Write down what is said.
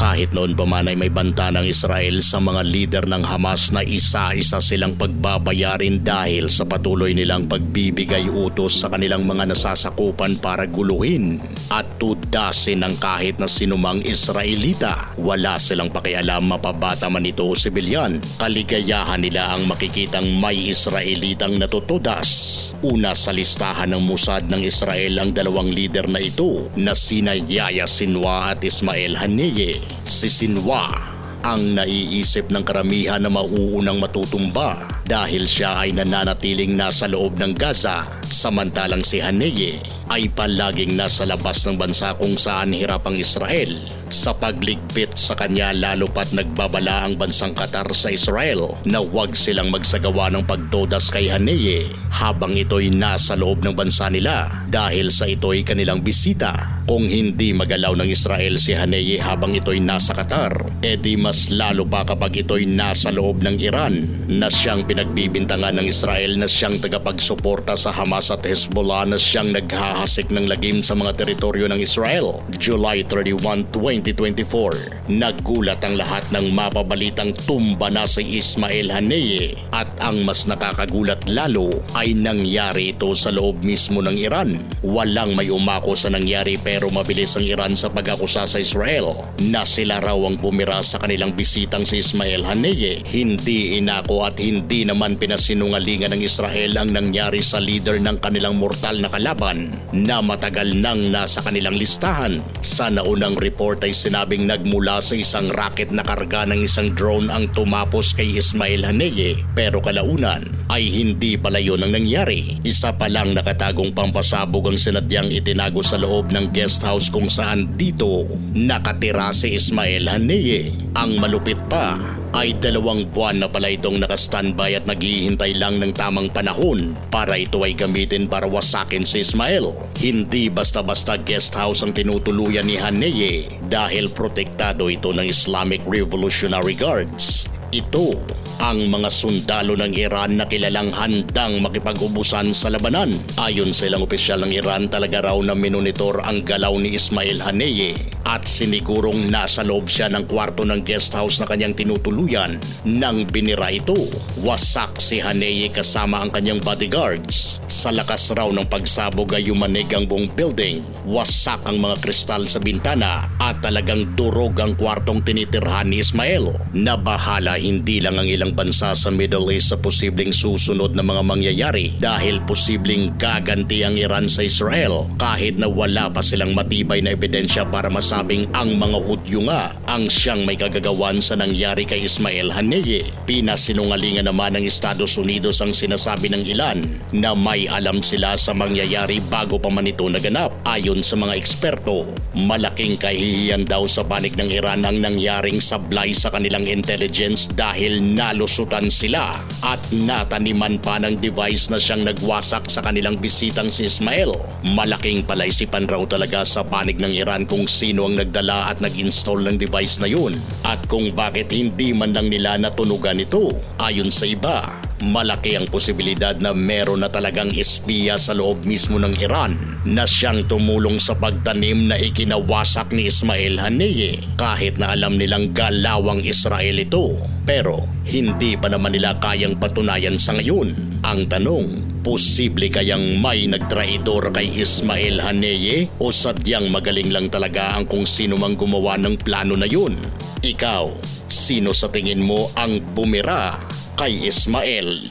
Kahit noon pa man ay may banta ng Israel sa mga lider ng Hamas na isa-isa silang pagbabayarin dahil sa patuloy nilang pagbibigay utos sa kanilang mga nasasakupan para guluhin at tudasin ng kahit na sinumang Israelita. Wala silang pakialam mapabata man ito o sibilyan. Kaligayahan nila ang makikitang may Israelitang natutudas. Una sa listahan ng Mossad ng Israel ang dalawang lider na ito na sina Yaya Sinwa at Ismael Haniyeh. Si Sinwa ang naiisip ng karamihan na mauunang matutumba dahil siya ay nananatiling nasa loob ng Gaza samantalang si Haneye ay palaging nasa labas ng bansa kung saan hirap ang Israel. Sa pagligpit sa kanya lalo pat nagbabala ang bansang Qatar sa Israel na huwag silang magsagawa ng pagdodas kay Haneye habang ito'y nasa loob ng bansa nila dahil sa ito'y kanilang bisita. Kung hindi magalaw ng Israel si Haneye habang ito'y nasa Qatar, edi mas lalo pa kapag ito'y nasa loob ng Iran na siyang pinagbibintangan ng Israel na siyang tagapagsuporta sa Hamas at Hezbollah na siyang naghahasik ng lagim sa mga teritoryo ng Israel. July 31, 2024, nagulat ang lahat ng mapabalitang tumba na si Ismael Haneye at ang mas nakakagulat lalo ay nangyari ito sa loob mismo ng Iran. Walang may umako sa nangyari pero mabilis ang Iran sa pag-akusa sa Israel na sila raw ang bumira sa kanilang bisitang si Ismael Haneye. Hindi inako at hindi naman pinasinungalingan ng Israel ang nangyari sa leader ng kanilang mortal na kalaban na matagal nang nasa kanilang listahan. Sa naunang report ay sinabing nagmula sa isang rocket na karga ng isang drone ang tumapos kay Ismail Haneye pero kalaunan ay hindi pala yun ang nangyari. Isa pa lang nakatagong pampasabog ang sinadyang itinago sa loob ng guest house kung saan dito nakatira si Ismail Haneye. Ang malupit pa ay dalawang buwan na pala itong nakastandby at naghihintay lang ng tamang panahon para ito ay gamitin para wasakin si Ismael. Hindi basta-basta guest house ang tinutuluyan ni Haneye dahil protektado ito ng Islamic Revolutionary Guards. Ito ang mga sundalo ng Iran na kilalang handang makipag-ubusan sa labanan. Ayon sa ilang opisyal ng Iran, talaga raw na minonitor ang galaw ni Ismail Haneye at sinigurong nasa loob siya ng kwarto ng guest house na kanyang tinutuluyan nang binira ito. Wasak si Haneye kasama ang kanyang bodyguards. Sa lakas raw ng pagsabog ay yumanig ang buong building. Wasak ang mga kristal sa bintana at talagang durog ang kwartong tinitirhan ni Ismail. Nabahala hindi lang ang ilang bansa sa Middle East sa posibleng susunod na mga mangyayari dahil posibleng gaganti ang Iran sa Israel kahit na wala pa silang matibay na ebidensya para masabing ang mga Hudyo nga ang siyang may kagagawan sa nangyari kay Ismail Haneye. Pinasinungalingan naman ng Estados Unidos ang sinasabi ng ilan na may alam sila sa mangyayari bago pa man ito naganap. Ayon sa mga eksperto, malaking kahihiyan daw sa panig ng Iran ang nangyaring sablay sa kanilang intelligence dahil nalusutan sila at nataniman pa ng device na siyang nagwasak sa kanilang bisitang si Ismail. Malaking palaisipan raw talaga sa panig ng Iran kung sino ang nagdala at nag-install ng device na yun at kung bakit hindi man lang nila natunugan ito. Ayon sa iba, malaki ang posibilidad na meron na talagang espiya sa loob mismo ng Iran na siyang tumulong sa pagtanim na ikinawasak ni Ismail Haniyeh kahit na alam nilang galawang Israel ito. Pero hindi pa naman nila kayang patunayan sa ngayon. Ang tanong, posible kayang may nagtraidor kay Ismail Haneye o sadyang magaling lang talaga ang kung sino mang gumawa ng plano na yun? Ikaw, sino sa tingin mo ang bumira kay Ismael?